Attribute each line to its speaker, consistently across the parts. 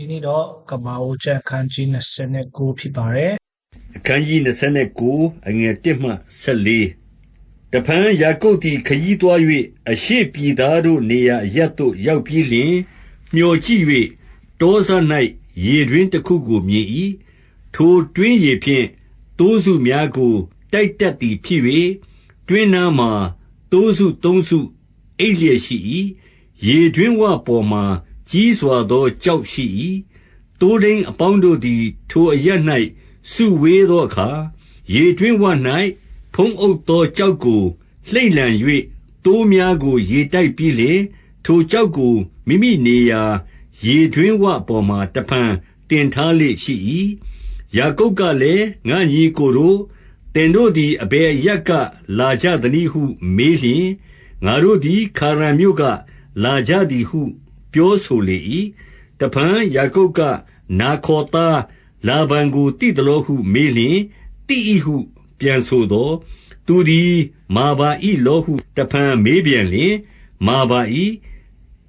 Speaker 1: ဒီနေ့တော့ကမ္ဘာအိုကျန်ခန်းကြီး29ဖြစ်ပါတယ်
Speaker 2: အခန်းကြီး29အငယ်1မှ14တဖန်ယာကုပ်သည်ခရီးသွား၍အရှိပြည်သားတို့နေရာအရပ်သို့ရောက်ပြီးလျှင်မျောကြည့်၍တောဆ၌ရေတွင်တစ်ခုကိုမြင်၏ထိုတွင်ရေဖြင့်တိုးစုများကိုတိုက်တက်သည်ဖြစ်၍တွင်နာမှာတိုးစုသုံးစုအိပ်လျက်ရှိ၏ရေတွင်ဝပေါ်မှာ ကြီးစွာသောကြောက်ရှိ၏တိုးဒိန်အပေါင်းတို့သည် ထိုအရပ်၌စုဝေးသောအခါ ရေတွင်ဝ၌ဖုံးအုပ်သောကြောက်ကို လှိမ့်လံ၍တိုးများကို ရေတိုက်ပြီးလေထိုကြောက်ကို မိမိနေရာ ရေတွင်ဝပေါ်မှာ တဖန် တင်ထားလေရှိ၏ယာကုပ်ကလည်း ငါညီကိုတို့တင်တို့သည် အဘယ်ရက်က လာကြသနည်းဟု မေးလျင် ငါတို့သည် ခါရန်မြို့က လာကြသည်ဟု ပြောဆိုလေ၏တဖန်ယာကုပ်က နာခေါ်သားလာဗန်ကိုတိတလို့ဟု မေးလျင်တိ၏ဟု ပြန်ဆိုသောသူသည် မာဘာ၏လောဟု တဖန်မေးပြန်လျင် မာဘာ၏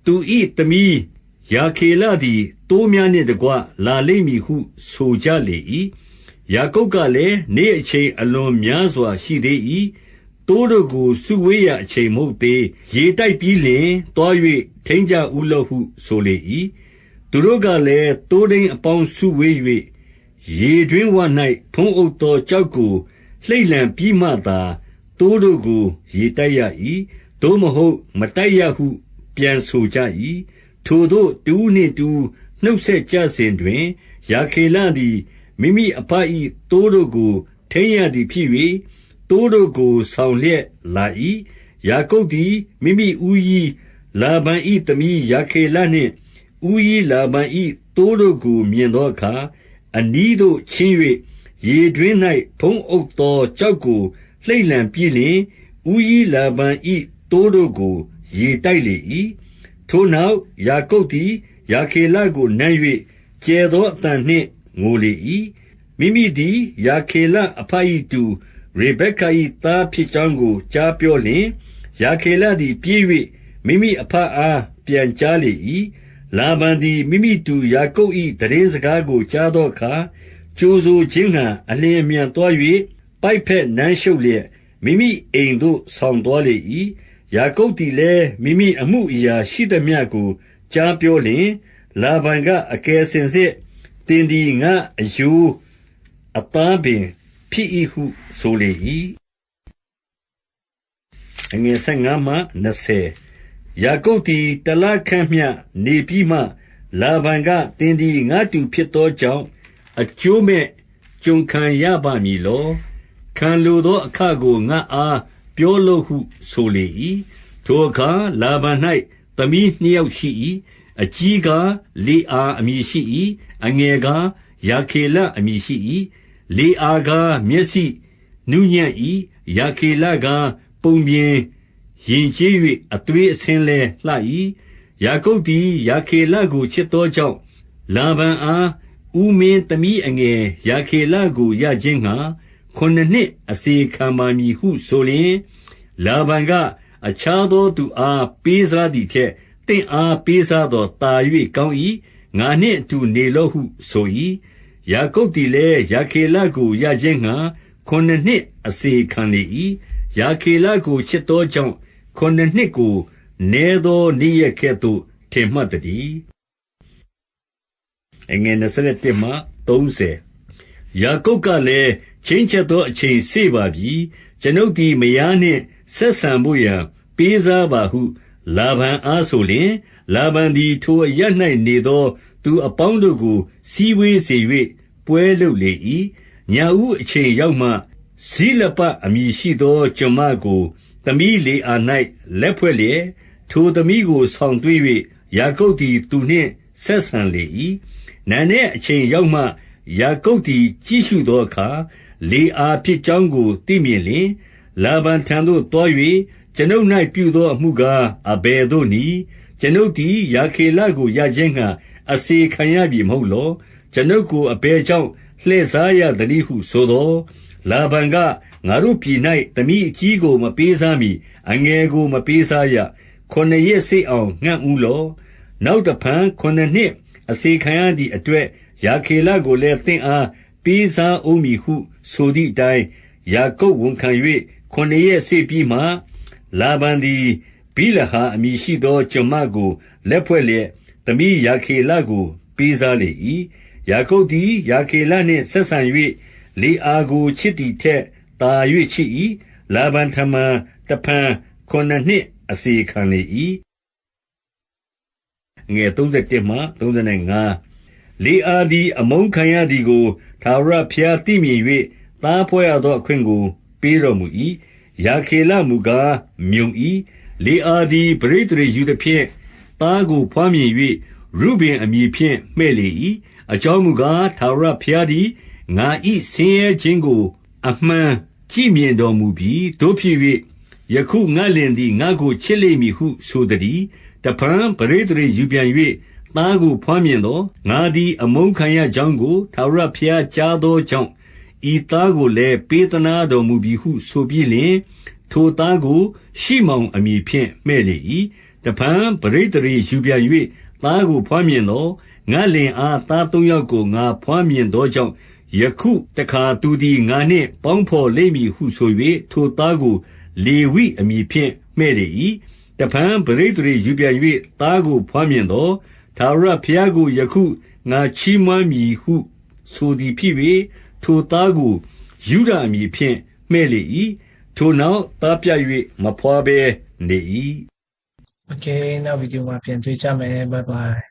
Speaker 2: သူ၏သမီးယာခေလသည်တိုးများနှင့်တကွ လာလိမ့်မည်ဟု ဆိုကြလေ၏ယာကုပ်ကလည်း နေ့အချိန်အလွန်များစွာ ရှိသေး၏ တိုးတို့ကို စုဝေးရအချိန်မဟုတ်သေး ရေတိုက်ပြီးလျင်တွား၍ထိန်းကြဥလောဟု ဆိုလေ၏သူတို့ကလည်းတိုးဒိန်အပေါင်းစုဝေး၍ရေတွင်ဝ၌ဖုံးအုပ်သောကြောက်ကို လှိမ့်လံပြီးမှသာတိုးတို့ကို ရေတိုက်ရ၏သို့မဟုတ် မတိုက်ရဟု ပြန်ဆိုကြ၏ထိုတို့တူးနှင့်တူးနှုတ်ဆက်ကြစဉ်တွင်ယာခေလသည် မိမိအဖ၏တိုးတို့ကို ထိန်းရသည်ဖြစ်၍ တိုးတို့ကို ဆောင်လျက်လာ၏ယာကုပ်သည် မိမိဦးကြီးလာဗန်၏သမီးယာခေလနှင့် ဦးကြီးလာဗန်၏တိုးတို့ကို မြင်သောအခါ အနီးသို့ချင်း၍ရေတွင်း၌ဖုံးအုပ်သောကြောက်ကို လှိမ့်လံပြီးလျှင် ဦးကြီးလာဗန်၏တိုးတို့ကို ရေတိုက်လေ၏ထိုနောက် ယာကုပ်သည်ယာခေလကို နမ်း၍ကျဲသောအတန်နှင့် ငိုလေ၏မိမိသည်ယာခေလအဖ၏တူ ရေဗက္က၏သားဖြစ်ကြောင်းကို ကြားပြောလျင်ယာခေလသည် ပြေး၍မိမိအဖအား ပြန်ကြားလေ၏လာဗန်သည် မိမိတူယာကုပ်၏တည်င်းစကားကို ကြားသောအခါ ကြိုးဆိုခြင်းဟံအလင်းအမြန်သွား၍ပိုက်ဖက်နမ်းရှုပ်လျက် မိမိအိမ်သို့ ဆောင်သွားလေ၏ယာကုပ်သည်လည်း မိမိအမှုအရာရှိသမျှကို ကြားပြောလျင် လာဗန်က အကယ်စင်စစ်တင်သည် ငါအယိုးအသားပင် ဖြစ်၏ဟုဆိုလေ၏အငယ်15မှ20ယာကုပ်သည်တလခန့်မျှနေပြီးမှ လာဗန်ကတင်သည်ငါတူဖြစ်သောကြောင့်အကျိုးမဲ့ကြုံခံရပါမည်လောခံလိုသောအခကိုငါအားပြောလို့ဟုဆိုလေ၏ထိုအခါလာဗန်၌သမီးနှစ်ယောက်ရှိ၏အကြီးကားလေအာအမည်ရှိ၏အငယ်ကားယာခေလအမည်ရှိ၏ လေအာကား မျက်စိနူးညံ့၏ယာခေလကား ပုံပြင်ယဉ်ကျေး၍အသွေးအဆင်းလဲလှ၏ယာကုပ်သည်ယာခေလကို ချစ်သောကြောင့် လာဗန်အားဥမင်းသမီးအငယ်ယာခေလကို ရခြင်းငှာခုနှစ်နှစ်အစေခံပါမည်ဟုဆိုလျင် လာဗန်က အခြားသောသူအား ပေးစားသည်ထက်တင့်အား ပေးစားသောတာ၍ကောင်း၏ငါနှင့်အတူ နေလော့ဟုဆို၏ ယာကုပ်သည်လည်းယာခေလကိုရခြင်းငှာခုနှစ်နှစ်အစေခံလေ၏ယာခေလကို ချစ်သောကြောင့် ခုနှစ်နှစ်ကို နည်းသောနေ့ရက်ကဲ့သို့ ထင်မှတ်တည်းအငယ်27မှ30ယာကုပ်ကလည်း ချင်းချက်သောအချိန်စေပါပြီ ကျွန်ုပ်သည် မယားနှင့် ဆက်ဆံဖို့ရန်ပေးစားပါဟု လာဗန်အားဆိုလျင် လာဗန်သည် ထိုအရ၌နေသော သူအပေါင်းတို့ကို စည်းဝေးစေ၍ပွဲလုပ်လေ၏ညာဦးအချိန်ရောက်မှ ဇိလပအမည်ရှိသော ကျွန်မကို သမီးလေအာ၌လက်ဖွဲ့လျက် ထိုသမီးကို ဆောင်သွေး၍ယာကုပ်သည် သူနှင့်ဆက်ဆံလေ၏နန်းနှင့်အချိန်ရောက်မှ ယာကုပ်သည် ကြည့်ရှုသောအခါ လေအာဖြစ်ကြောင်းကို သိမြင်လျင် လာဗန်ထံသို့တွား၍ကျွန်ုပ်၌ပြုသောအမှုကား အဘယ်သို့နည်း ကျွန်ုပ်သည်ယာခေလကို ရခြင်းငှာ အစေခံရပြီမဟုတ်လော ကျွန်ုပ်ကို အဘယ်ကြောင့် လှည့်စားရသနည်းဟုဆိုသောလာဗန်က ငါတို့ပြည်၌သမီးအကြီးကို မပေးစားမီအငယ်ကို မပေးစားရ ခုနှစ်ရက်စိတ်အောင်ငှံ့ဦးလောနောက်တဖန် ခုနှစ်နှစ်အစေခံရသည့်အတွက်ယာခေလကိုလည်း သင်အား ပေးစားဦးမည်ဟုဆိုသည့်အတိုင်း ယာကုပ်ဝန်ခံ၍ခုနှစ်ရက်စေ့ပြီးမှ လာဗန်သည်ဘိလဟာအမည်ရှိသော ကျွန်မကို လက်ဖွဲ့လျက် သမီးယာခေလကို ပေးစားလေ၏ယာကုပ်သည်ယာခေလနှင့်ဆက်ဆံ၍လေအာကို ချစ်သည်ထက်သာ၍ချစ်၏လာဗန်ထမန်တဖန် ခုနှစ်နှစ်အစီခံလေ၏ငယ်31မှ35လေအာသည် အမုန်းခံရသည်ကိုသာရဖျား သိမြင်၍သားဖွဲ့ရသော အခွင့်ကို ပေးတော်မူ၏ယာခေလမူကား မြုံ၏လေအာသည်ပရိသေယူသည်ဖြင့် သားကိုဖွားမြင်၍ရုဘင်အမည်ဖြင့် မှဲ့လေ၏အကြောင်းမူကားသာရဖျားသည် ငါဤဆင်းရဲခြင်းကို အမှန်ကြည့်မြင်တော်မူပြီးတို့ဖြစ်၍ယခုငါလင်သည် ငါကိုချစ်လိမ့်မည်ဟု ဆိုသည်တပံပရိသေယူပြန်၍သားကိုဖွားမြင်သောငါသည် အမုန်းခံရကြောင်းကိုသာရဖျားကြားသောကြောင့် ဤသားကိုလည်း ပေးသနာတော်မူပြီးဟု ဆိုပြီးလျှင် ထိုသားကို ရှိမောင်အမည်ဖြင့် မှဲ့လေ၏ တပံပရိသေယူပြန်၍သားကိုဖွားမြင်သောငါလင်အား သားသုံးယောက်ကို ငါဖွားမြင်သောကြောင့် ယခုတခါသူသည် ငါနှင့်ပေါင်းဖော်လိမ့်မည်ဟုဆို၍ထိုသားကို လေဝိအမည်ဖြင့် မှဲ့လေ၏တဖန်ပရိသေယူပြန်၍သားကိုဖွားမြင်သောသာရဖျားကို ယခုငါချီးမွမ်းမည်ဟု ဆိုသည်ဖြစ်၍ထိုသားကိုယူဒအမည်ဖြင့် မှဲ့လေ၏ထိုနောက် သားပြတ်၍မဖွားဘဲနေ၏
Speaker 1: Okay နောက်ဗီဒီယိုမှာပြန်တွေ့ကြမယ် bye bye